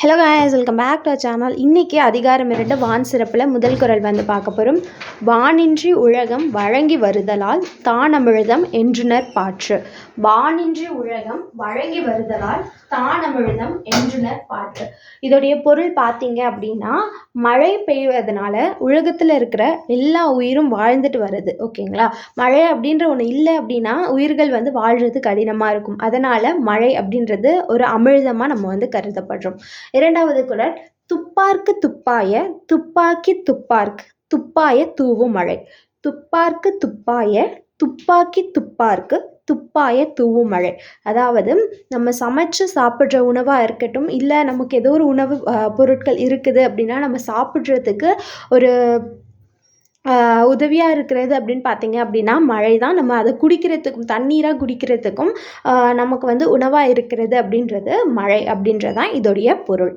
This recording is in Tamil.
Hello guys welcome back to channel இன்றைக்கி அதிகாரம் இரண்டு வான் சிறப்பில் முதல் குரல் வந்து பார்க்க போகிறோம் வானின்றி உலகம் வழங்கி வருதலால் தானமிழுதம் என்றுனர் பாற்று. வானின்றி உலகம் வழங்கி வருதலால் தானமிழுதம் என்றுனர் பாற்று. இதோடைய பொருள் பார்த்தீங்க அப்படின்னா மழை பெய்வதனால உலகத்தில் இருக்கிற எல்லா உயிரும் வாழ்ந்துட்டு வருது ஓகேங்களா? மழை அப்படின்ற ஒன்று இல்லை அப்படின்னா உயிர்கள் வந்து வாழ்கிறது கடினமாக இருக்கும். அதனால் மழை அப்படின்றது ஒரு அமிழ்தமாக நம்ம வந்து கருதப்படுறோம். இரண்டாவது குரல் துப்பார்க்கு துப்பாய துப்பாக்கி துப்பார்க்கு துப்பாய தூவும் மழை. துப்பார்க்கு துப்பாய துப்பாக்கி துப்பார்க்கு துப்பாய தூவும் மழை. அதாவது நம்ம சமைச்சு சாப்பிட்ற உணவாக இருக்கட்டும் இல்லை நமக்கு ஏதோ ஒரு உணவு பொருட்கள் இருக்குது அப்படின்னா நம்ம சாப்பிட்றதுக்கு ஒரு உதவியாக இருக்கிறது அப்படின்னு பார்த்தீங்க அப்படின்னா மழை தான். நம்ம அதை குடிக்கிறதுக்கும் தண்ணீராக குடிக்கிறதுக்கும் நமக்கு வந்து உணவாக இருக்கிறது அப்படின்றது மழை அப்படின்றதான் இதோடைய பொருள்.